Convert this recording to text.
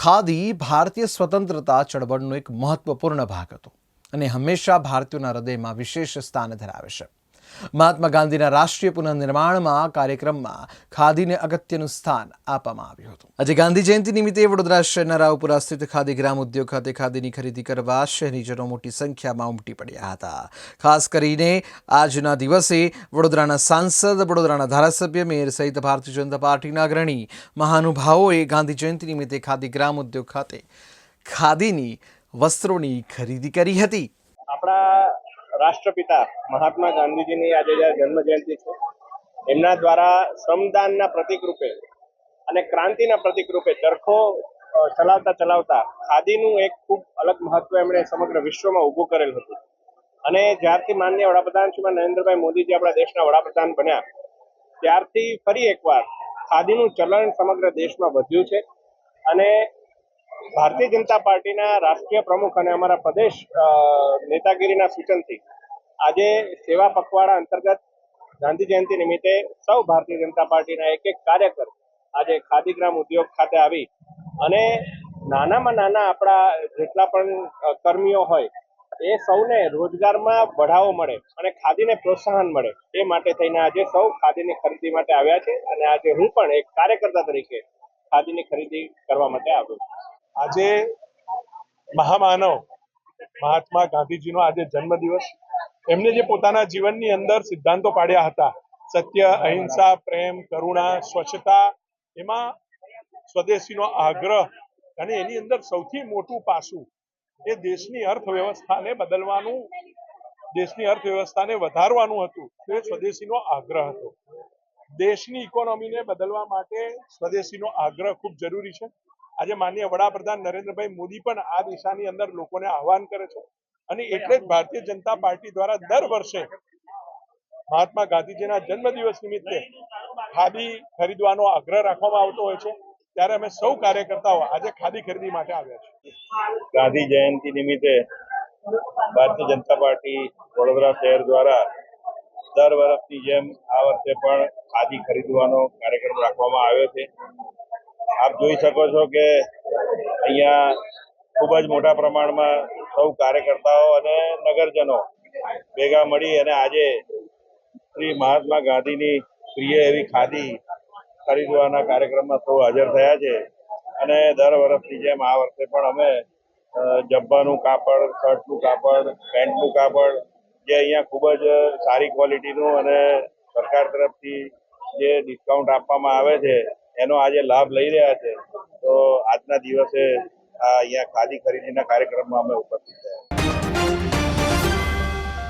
ખાદી ભારતીય સ્વતંત્રતા ચળવળનો એક મહત્વપૂર્ણ ભાગ હતો અને હંમેશા ભારતીયોના હૃદયમાં વિશેષ સ્થાન ધરાવે છે. મહાત્મા ગાંધીના રાષ્ટ્રીય પુનઃનિર્માણમાં કાર્યક્રમમાં ખાદીને અગત્યનું સ્થાન આપવામાં આવ્યું હતું. આજે ગાંધી જયંતિ નિમિત્તે વડોદરા શહેરના રાવપુરા સ્થિત ખાદી ગ્રામ ઉદ્યોગ ખાતે ખાદીની ખરીદી કરવા શહેરીજનો મોટી સંખ્યામાં ઉમટી પડ્યા હતા. ખાસ કરીને આજના દિવસે વડોદરાના સાંસદ, વડોદરાના ધારાસભ્ય, મેયર સહિત ભારતીય જનતા પાર્ટીના અગ્રણી મહાનુભાવોએ ગાંધી જયંતિ નિમિત્તે ખાદી ગ્રામ ઉદ્યોગ ખાતે ખાદીની વસ્ત્રોની ખરીદી કરી હતી. આપણા રાષ્ટ્રપિતા મહાત્મા ગાંધીજીની આજે જન્મ જયંતિ છે, એમના દ્વારા શ્રમદાનના પ્રતિક રૂપે અને ક્રાંતિના પ્રતિક રૂપે ચરખો ચલાવતા ચલાવતા ખાદીનું એક ખૂબ અલગ મહત્વ એમણે સમગ્ર વિશ્વમાં ઊભું કરેલ હતું. અને જ્યારથી માનનીય વડાપ્રધાન શ્રીમાન નરેન્દ્રભાઈ મોદીજી આપણા દેશના વડાપ્રધાન બન્યા, ત્યારથી ફરી એકવાર ખાદીનું ચલણ સમગ્ર દેશમાં વધ્યું છે. અને ભારતીય જનતા પાર્ટીના રાષ્ટ્રીય પ્રમુખ અને અમારા પ્રદેશ નેતાગીરીના સૂચનથી આજે સેવા પખવાડા અંતર્ગત ગાંધી જયંતિ નિમિત્તે સૌ ભારતીય જનતા પાર્ટીના એક એક કાર્યકર આજે ખાદીગ્રામ ઉદ્યોગ ખાતે આવી અને નાનામાં નાના આપણા જેટલા પણ કર્મીઓ હોય એ સૌને રોજગારમાં બઢાવો મળે અને ખાદીને પ્રોત્સાહન મળે એ માટે થઈને આજે સૌ ખાદીની ખરીદી માટે આવ્યા છે અને આજે હું પણ એક કાર્યકર્તા તરીકે ખાદીની ખરીદી કરવા માટે આવ્યો છું. આજે મહામાનવ મહાત્મા ગાંધીજીનો આજે જન્મદિવસ. એમને જે પોતાના જીવનની અંદર સિદ્ધાંતો પાડ્યા હતા, સત્ય, અહિંસા, પ્રેમ, કરુણા, સ્વચ્છતા, એમાં સ્વદેશીનો આગ્રહ અને એની અંદર સૌથી મોટું પાસું એ દેશની અર્થવ્યવસ્થાને બદલવાનું, દેશની અર્થવ્યવસ્થાને વધારવાનું હતું, તો એ સ્વદેશીનો આગ્રહ હતો. દેશની ઇકોનોમીને બદલવા માટે સ્વદેશીનો આગ્રહ ખૂબ જરૂરી છે. આજે માનનીય વડાપ્રધાન નરેન્દ્રભાઈ મોદી પણ આ દિશાની અંદર લોકોને આહવાન કરે છે અને એટલે જ ભારતીય જનતા પાર્ટી દ્વારા દર વર્ષે મહાત્મા ગાંધીજીના જન્મદિવસ નિમિત્તે ખાદી ખરીદવાનો આગ્રહ રાખવામાં આવતો હોય છે. ત્યારે અમે સૌ કાર્યકર્તાઓ આજે ખાદી ખરીદી માટે આવ્યા છીએ. ગાંધી જયંતિ નિમિત્તે ભારતીય જનતા પાર્ટી વડોદરા શહેર દ્વારા દર વર્ષની જેમ આ વર્ષે પણ ખાદી ખરીદવાનો કાર્યક્રમ રાખવામાં આવ્યો છે. આપ જોઈ શકો છો કે અહીંયા ખૂબ જ મોટા પ્રમાણમાં સૌ કાર્યકર્તાઓ અને નગરજનો ભેગા મળી અને આજે શ્રી મહાત્મા ગાંધીની પ્રિય એવી ખાદી ખરીદવાના કાર્યક્રમમાં સૌ હાજર થયા છે. અને દર વર્ષની જેમ આ વર્ષે પણ અમે જબ્બાનું કાપડ, શર્ટનું કાપડ, પેન્ટનું કાપડ, જે અહીંયા ખૂબ જ સારી ક્વોલિટીનું અને સરકાર તરફથી જે ડિસ્કાઉન્ટ આપવામાં આવે છે એનો આજે લાભ લઈ રહ્યા છે. તો આજના દિવસે અહીંયા ખાદી ખરીદીના કાર્યક્રમમાં અમે ઉપસ્થિત